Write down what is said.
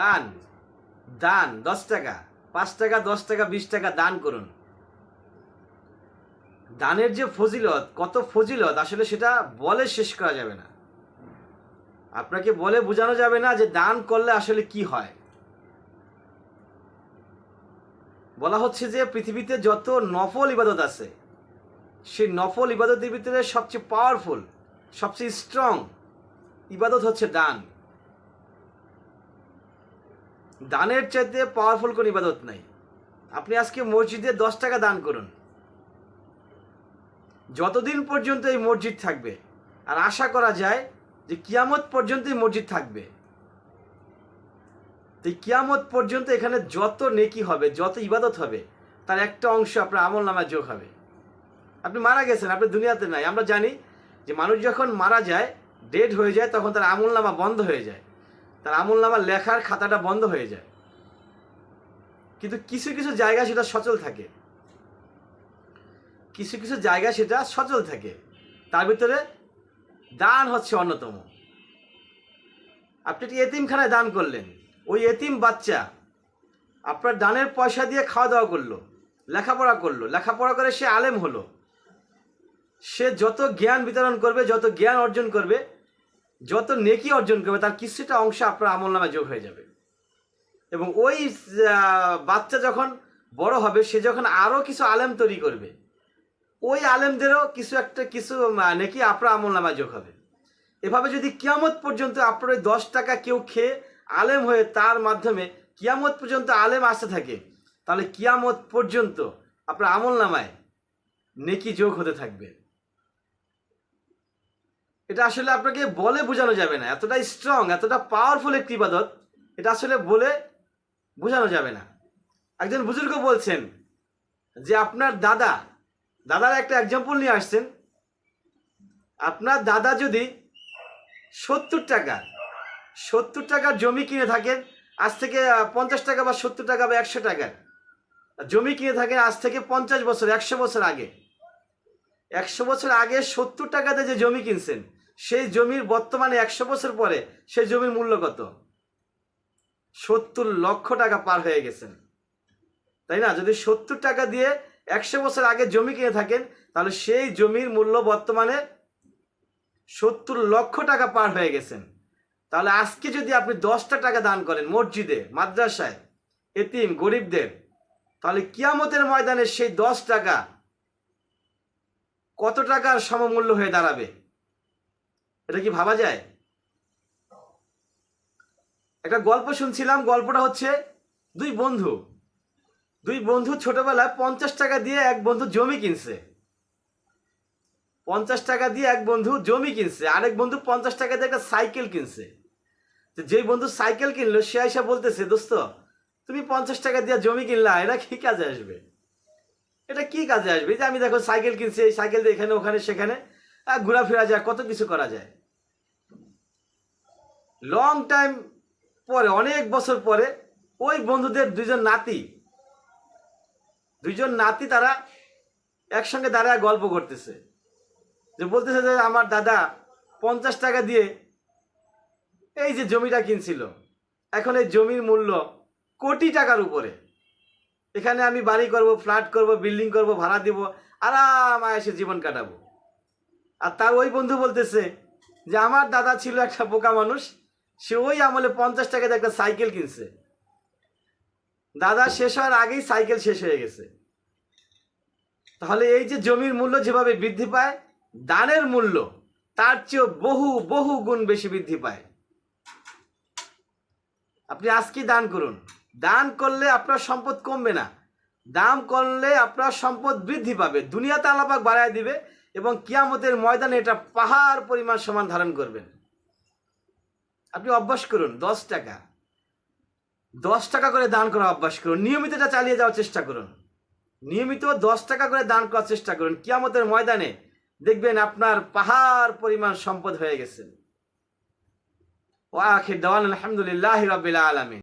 দান দান, দশ টাকা, পাঁচ টাকা, দশ টাকা, বিশ টাকা দান করুন। দানের যে ফজিলত, কত ফজিলত, আসলে সেটা বলে শেষ করা যাবে না। আপনাকে বলে বোঝানো যাবে না যে দান করলে আসলে কি হয়। বলা হচ্ছে যে পৃথিবীতে যত নফল ইবাদত আছে, সেই নফল ইবাদতের ভিতরে সবচেয়ে পাওয়ারফুল সবচেয়ে স্ট্রং ইবাদত হচ্ছে দান। দানের চাইতে পাওয়ারফুল কোন ইবাদত নাই। আপনি আজকে মসজিদে দশ টাকা দান করুন। যতদিন পর্যন্ত এই মসজিদ থাকবে, আর আশা করা যায় যে কিয়ামত পর্যন্ত এই মসজিদ থাকবে। তো কিয়ামত পর্যন্ত এখানে যত নেকি হবে, যত ইবাদত হবে, তার একটা অংশ আপনার আমল নামায় যোগ হবে। আপনি মারা গেছেন, আপনি দুনিয়াতে নাই। আমরা জানি যে মানুষ যখন মারা যায় ডেড হয়ে যায়, তখন তার আমল নামা বন্ধ হয়ে যায়। তার আমল নামা লেখার খাতাটা বন্ধ হয়ে যায়। কিন্তু কিছু কিছু জায়গা সেটা সচল থাকে। কিছু কিছু জায়গা সেটা সচল থাকে। তার ভিতরে দান হচ্ছে অন্যতম। আপনি একটি এতিমখানায় দান করলেন। ওই এতিম বাচ্চা আপনার দানের পয়সা দিয়ে খাওয়া দাওয়া করল, লেখাপড়া করল, লেখাপড়া করে সে আলেম হলো। সে যত জ্ঞান বিতরণ করবে, যত জ্ঞান অর্জন করবে যত নেকি অর্জন করবে, তার কিছুটা অংশ আপনার আমল নামে যোগ হয়ে যাবে। এবং ওই বাচ্চা যখন বড় হবে, সে যখন আরও কিছু আলেম তৈরি করবে, ওই আলেমদেরও কিছু একটা, কিছু নেকি আপনার আমল নামায় যোগ হবে। এভাবে যদি কিয়ামত পর্যন্ত আপনার ওই দশ টাকা কেউ খেয়ে আলেম হয়ে তার মাধ্যমে কিয়ামত পর্যন্ত আলেম আসতে থাকে, তাহলে কিয়ামত পর্যন্ত আপনার আমল নামায় নেকি যোগ হতে থাকবে। এটা আসলে আপনাকে বলে বোঝানো যাবে না। এতটা স্ট্রং এতটা পাওয়ারফুল একটি ইবাদত, এটা আসলে বলে বোঝানো যাবে না। একজন বুজুর্গ বলছেন যে, আপনার দাদা, দাদার একটা এক্সাম্পল নিয়ে আসছেন। আপনার দাদা যদি সত্তর টাকা, সত্তর টাকার জমি কিনে থাকেন, আজ থেকে পঞ্চাশ টাকা বা সত্তর টাকা বা একশো টাকার জমি কিনে থাকেন আজ থেকে পঞ্চাশ বছর, একশো বছর আগে, একশো বছর আগে সত্তর টাকাতে যে জমি কিনছেন সেই জমির বর্তমানে একশো বছর পরে সেই জমির মূল্য কত? সত্তর লক্ষ টাকা পার হয়ে গেছেন। তাই না? যদি সত্তর টাকা দিয়ে একশো বছর আগে জমি কিনে থাকেন, তাহলে সেই জমির মূল্য বর্তমানে সত্তর লক্ষ টাকা পার হয়ে গেছেন। তাহলে আজকে যদি আপনি দশটা টাকা দান করেন মসজিদে, মাদ্রাসায়, এতিম, গরিবদের, তাহলে কিয়ামতের ময়দানে সেই দশ টাকা কত টাকার সমমূল্য হয়ে দাঁড়াবে? এটা কি ভাবা যায়? একটা গল্প শুনছিলাম, গল্পটা হচ্ছে দুই বন্ধু। দুই বন্ধু ছোটবেলায় পঞ্চাশ টাকা দিয়ে এক বন্ধু জমি কিনছে। পঞ্চাশ টাকা দিয়ে এক বন্ধু জমি কিনছে, আরেক বন্ধু পঞ্চাশ টাকা দিয়ে একটা সাইকেল কিনছে। তো যেই বন্ধু সাইকেল কিনলো, সে আইসা বলতেছে, দোস্ত, তুমি পঞ্চাশ টাকা দিয়ে জমি কিনলা, এটা কি কাজে আসবে? এটা কি কাজে আসবে? যে আমি দেখো সাইকেল কিনছি, এই সাইকেল দিয়ে এখানে, ওখানে, সেখানে ঘোরাফেরা যায়, কত কিছু করা যায়। লং টাইম পরে, অনেক বছর পরে, ওই বন্ধুদের দুজন নাতি, দুইজন নাতি তারা একসঙ্গে দাঁড়ায় গল্প করতেছে। যে বলতেছে যে, আমার দাদা পঞ্চাশ টাকা দিয়ে এই যে জমিটা কিনছিল, এখন এই জমির মূল্য কোটি টাকার উপরে। এখানে আমি বাড়ি করব, ফ্ল্যাট করব, বিল্ডিং করব, ভাড়া দিব, আরাম এসে জীবন কাটাবো। আর তার ওই বন্ধু বলতেছে যে, আমার দাদা ছিল একটা বোকা মানুষ সে ওই আমলে পঞ্চাশ টাকাতে একটা সাইকেল কিনছে। দাদা, শেষ হওয়ার আগেই সাইকেল শেষ হয়ে গেছে। তাহলে এই যে জমির মূল্য যেভাবে বৃদ্ধি পায়, দানের মূল্য, তার চেয়েও বহু বহু গুণ বেশি বৃদ্ধি পায়। আপনি আজকে দান করুন। দান করলে আপনার সম্পদ কমবে না। দাম করলে আপনার সম্পদ বৃদ্ধি পাবে। দুনিয়াতে আলাপাক বাড়ায় দিবে এবং কিয়ামতের ময়দানে এটা পাহাড় পরিমাণ সমান ধারণ করবেন। আপনি অভ্যাস করুন, দশ টাকা। দশ টাকা করে দান করা অভ্যাস করুন, নিয়মিত এটা চালিয়ে যাওয়ার চেষ্টা করুন। নিয়মিত দশ টাকা করে দান করার চেষ্টা করুন। কিয়ামতের ময়দানে দেখবেন আপনার পাহাড় পরিমাণ সম্পদ হয়ে গেছে। ও আখির দেওয়ান আলহামদুলিল্লাহ রবিল্লা আলামিন।